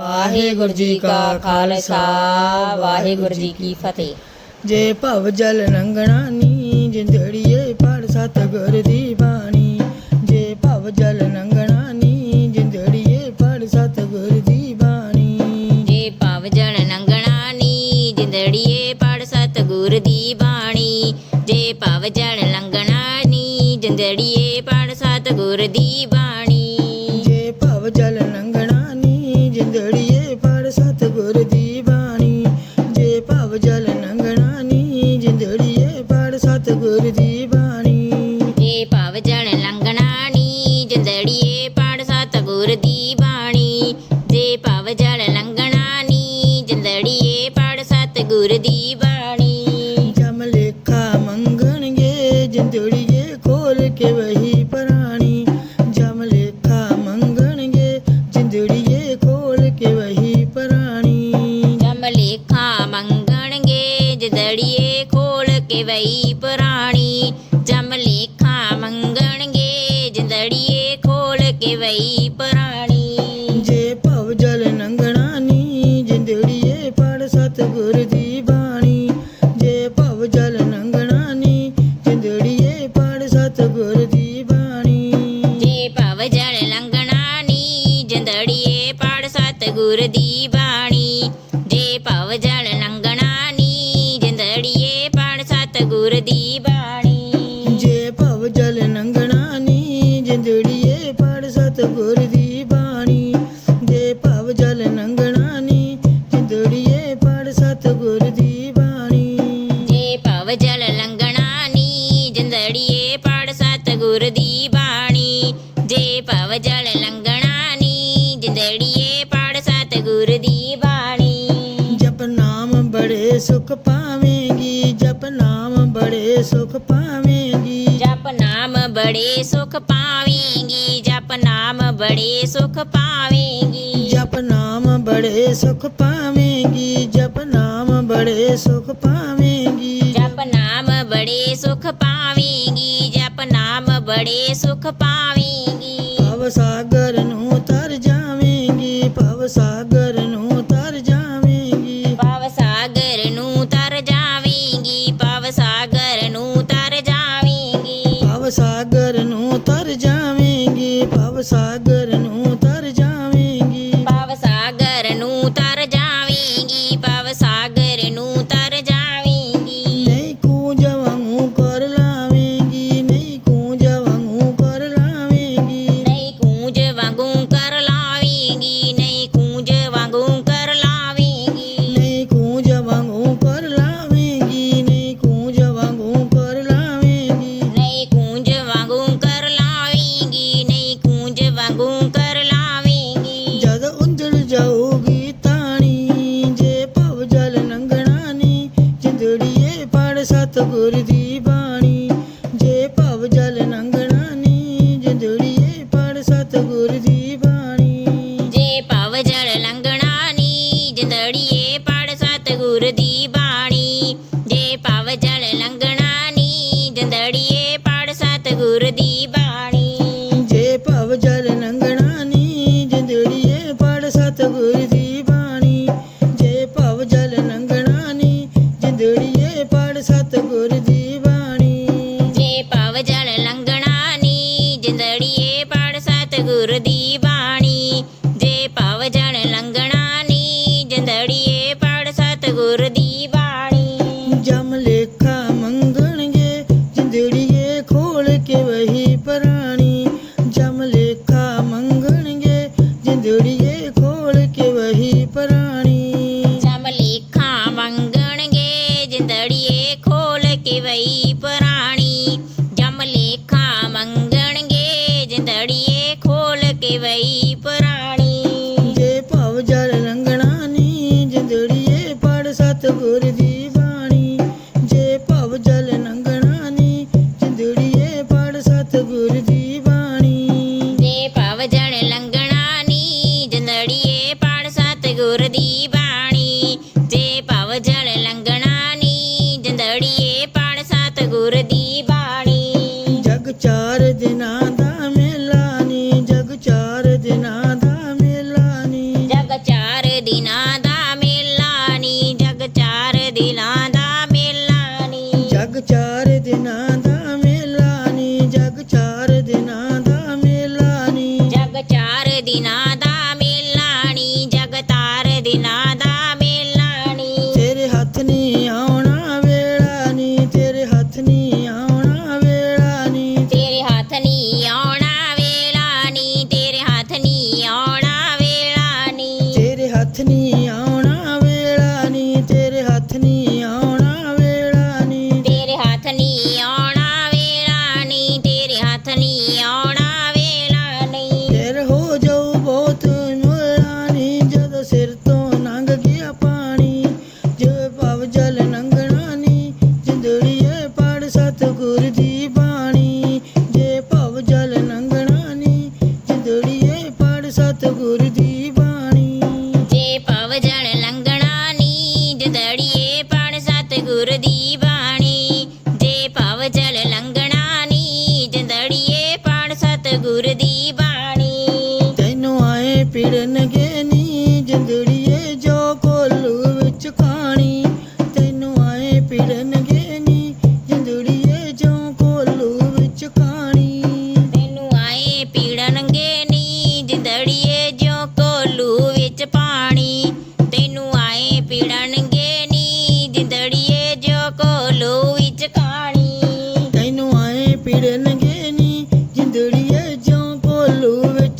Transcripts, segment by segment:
ਵਾਹਿਗੁਰੂ ਜੀ ਕਾ ਖਾਲਸਾ ਵਾਹਿਗੁਰੂ ਜੀ ਕੀ ਫਤਿਹ। ਜੇ ਭਵ ਜਲ ਲੰਘਣਾ ਨੀ ਜਿੰਦੜੀਏ ਪੜ ਸਤਿਗੁਰ ਦੀ ਬਾਣੀ। ਜੇ ਭਵ ਜਲ ਲੰਘਣਾ ਨੀ ਜਿੰਦੜੀਏ ਪੜ ਸਤਿਗੁਰ ਦੀ ਬਾਣੀ। ਜੇ ਭਵ ਜਨ ਲੰਘਣਾ ਨੀ ਜਿੰਦੜੀਏ ਪੜ ਸਤਿਗੁਰ ਦੀ ਬਾਣੀ। ਜੇ ਭਵ ਜਨ ਲੰਘਣਾ ਨੀ ਜਿੰਦੜੀਏ ਪੜ ਸਤਿਗੁਰ ਦੀ ਬਾਣੀ। সতগুরুজি ਸਤਿਗੁਰ ਦੀ ਬਾਣੀ। ਜੇ ਭਵ ਜਲ ਲੰਘਣਾ ਨੀ ਜੰਦੜੀਏ ਪੜ ਸਤਿਗੁਰ ਦੀ ਬਾਣੀ। ਜੇ ਭਵ ਜਲ ਲੰਘਣਾ ਨੀ ਜੰਦੜੀਏ ਪੜ ਸਤਿਗੁਰ ਦੀ ਬਾਣੀ। ਜਪ ਨਾਮ ਬੜੇ ਸੁਖ ਪਾਵੇਂਗੀ ਜਪ ਨਾਮ ਬੜੇ ਸੁਖ ਪਾਵੇਂਗੀ। ਜਪ ਨਾਮ ਬੜੇ ਸੁਖ ਪਾਵੇਂਗੀ ਜਪ ਨਾਮ ਬੜੇ ਸੁਖ ਪਾਵੇਂਗੀ। ਜਪ ਨਾਮ ਬੜੇ ਸੁਖ ਪਾਵੇਂਗੀ ਨਾਮ ਬੜੇ ਸੁਖ ਪਾਵੇਂਗੀ। ਜਪ ਨਾਮ ਬੜੇ ਸੁਖ ਪਾਵੇਂਗੀ ਜਪ ਨਾਮ ਬੜੇ ਸੁਖ ਪਾਵੇਂਗੀ। ਭਵ ਸਾਗਰ ਨੂੰ ਤਰ ਜਾਵੇਂਗੀ ਭਵ ਸਾਗਰ ਨੂੰ ਤਰ ਜਾਵੇਂਗੀ। ਭਵ ਸਾਗਰ ਨੂੰ ਤਰ ਜਾਵੇਂਗੀ ਭਵ ਸਾਗਰ ਨੂੰ ਤਰ ਜਾਵੇਂਗੀ। ਭਵ ਸਾਗਰ ਨੂੰ ਤਰ ਜਾਵੇਂਗੀ ਭਵ ਸਾਗਰ আমার শতগুর দিবা ராணி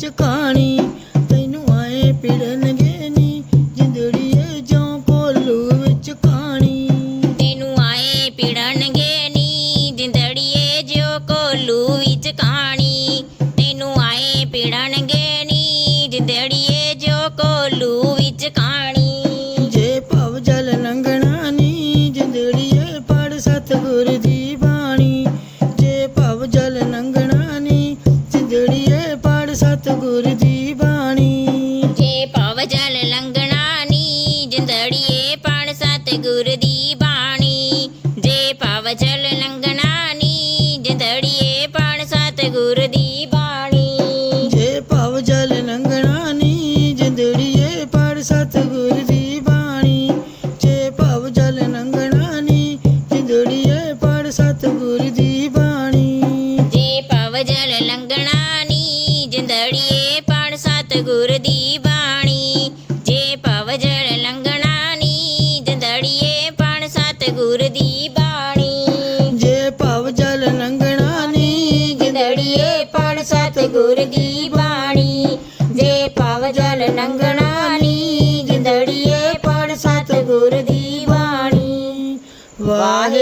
ਵਿੱਚ ਤੈਨੂੰ ਆਏ ਪਿੜਨਗੇ ਨੀ ਜਿੰਦੜੀਏ ਜਾਂ ਕੋਲੂ ਵਿੱਚ ਕਹਾਣੀ। ਤੈਨੂੰ ਆਏ ਪਿੜਨਗੇ ਨੀ ਜਿੰਦੜੀਏ ਜੋ ਕੋਲੂ ਵਿੱਚ ਕਹਾਣੀ। ਤੈਨੂੰ ਆਏ ਪਿੜਨ সতগুরুজি